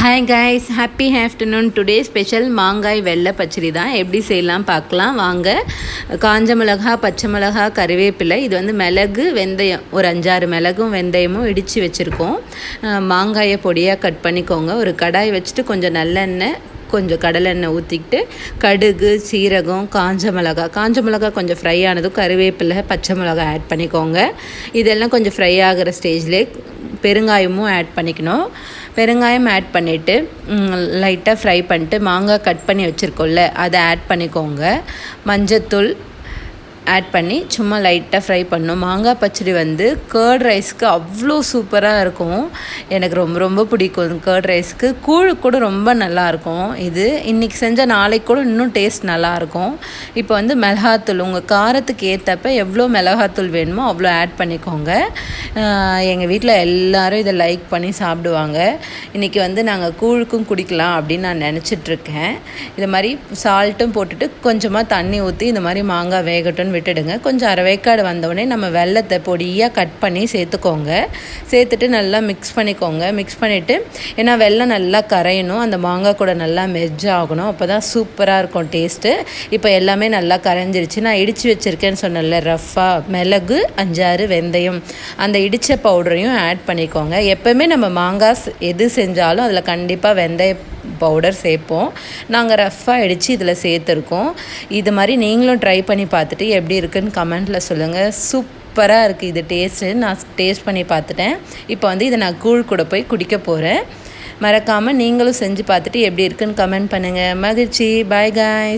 Hi guys happy afternoon today special மாங்காய் வெள்ளை பச்சடி தான். எப்படி செய்யலாம் பார்க்கலாம். வாங்க. காஞ்ச மிளகா பச்சை மிளகா கருவேப்பிலை. இது வந்து மிளகு வெந்தயம். ஒரு அஞ்சாறு மிளகும் வெந்தயமும் இடித்து வச்சுருக்கோம். மாங்காயை பொடியாக கட் பண்ணிக்கோங்க. ஒரு கடாய் வச்சுட்டு கொஞ்சம் நல்லெண்ணெய் கொஞ்சம் கடலெண்ணெய் ஊற்றிக்கிட்டு கடுகு சீரகம் காஞ்ச மிளகா. காஞ்ச மிளகா கொஞ்சம் ஃப்ரை ஆனதும் கருவேப்பிலை பச்சை மிளகா ஆட் பண்ணிக்கோங்க. இதெல்லாம் கொஞ்சம் ஃப்ரை ஆகிற ஸ்டேஜ்லேயே பெருங்காயமும் ஆட் பண்ணிக்கணும். பெருங்காயம் ஆட் பண்ணிவிட்டு லைட்டாக ஃப்ரை பண்ணிட்டு மாங்காய் கட் பண்ணி வச்சுருக்கோம்ல அதை ஆட் பண்ணிக்கோங்க. மஞ்சத்தூள் ஆட் பண்ணி சும்மா லைட்டாக ஃப்ரை பண்ணோம். மாங்காய் பச்சடி வந்து கேர்ட் ரைஸ்க்கு அவ்வளோ சூப்பராக இருக்கும். எனக்கு ரொம்ப ரொம்ப பிடிக்கும். கேர்ட் ரைஸ்க்கு கூழ் கூட ரொம்ப நல்லாயிருக்கும் இது இன்றைக்கி செஞ்சால் நாளைக்கு கூட இன்னும் டேஸ்ட் நல்லாயிருக்கும் இப்போ வந்து மிளகாத்தூள் உங்கள் காரத்துக்கு ஏற்றப்ப எவ்வளோ மிளகாத்தூள் வேணுமோ அவ்வளோ ஆட் பண்ணிக்கோங்க. எங்கள் வீட்டில் எல்லோரும் இதை லைக் பண்ணி சாப்பிடுவாங்க. இன்றைக்கி வந்து நாங்கள் கூழுக்கும் குடிக்கலாம் அப்படின்னு நான் நினச்சிட்ருக்கேன் இது மாதிரி சால்ட்டும் போட்டுட்டு கொஞ்சமாக தண்ணி ஊற்றி இந்த மாதிரி மாங்காய் வேகட்டும்னு விட்டுடுங்க. கொஞ்சம் அரைவேக்காடு வந்தோடனே நம்ம வெள்ளத்தை பொடியாக கட் பண்ணி சேர்த்துக்கோங்க. சேர்த்துட்டு நல்லா மிக்ஸ் பண்ணிக்கோங்க. மிக்ஸ் பண்ணிவிட்டு ஏன்னா வெள்ளம் நல்லா கரையணும். அந்த மாங்காய் கூட நல்லா மெஜ் ஆகணும். அப்போ தான் சூப்பராக இருக்கும் டேஸ்ட்டு இப்போ எல்லாமே நல்லா கரைஞ்சிருச்சு. நான் இடித்து வச்சுருக்கேன்னு சொன்னல ரஃப்பாக மிளகு அஞ்சாறு வெந்தயம். அந்த இடித்த பவுடரையும் ஆட் பண்ணிக்கோங்க. எப்போவுமே நம்ம மாங்காய் எது செஞ்சாலும் அதில் கண்டிப்பாக வெந்தய பவுடர் சேர்ப்போம். நாங்கள் ரஃப்பாக அடித்து இதில் சேர்த்துருக்கோம். இது மாதிரி நீங்களும் ட்ரை பண்ணி பார்த்துட்டு எப்படி இருக்குன்னு கமெண்ட்டில் சொல்லுங்கள் சூப்பராக இருக்குது இது டேஸ்ட்டு நான் டேஸ்ட் பண்ணி பார்த்துட்டேன். இப்போ வந்து இதை நான் கூழ் கூட போய் குடிக்க போகிறேன் மறக்காமல் நீங்களும் செஞ்சு பார்த்துட்டு எப்படி இருக்குன்னு கமெண்ட் பண்ணுங்கள் மகிழ்ச்சி. Bye guys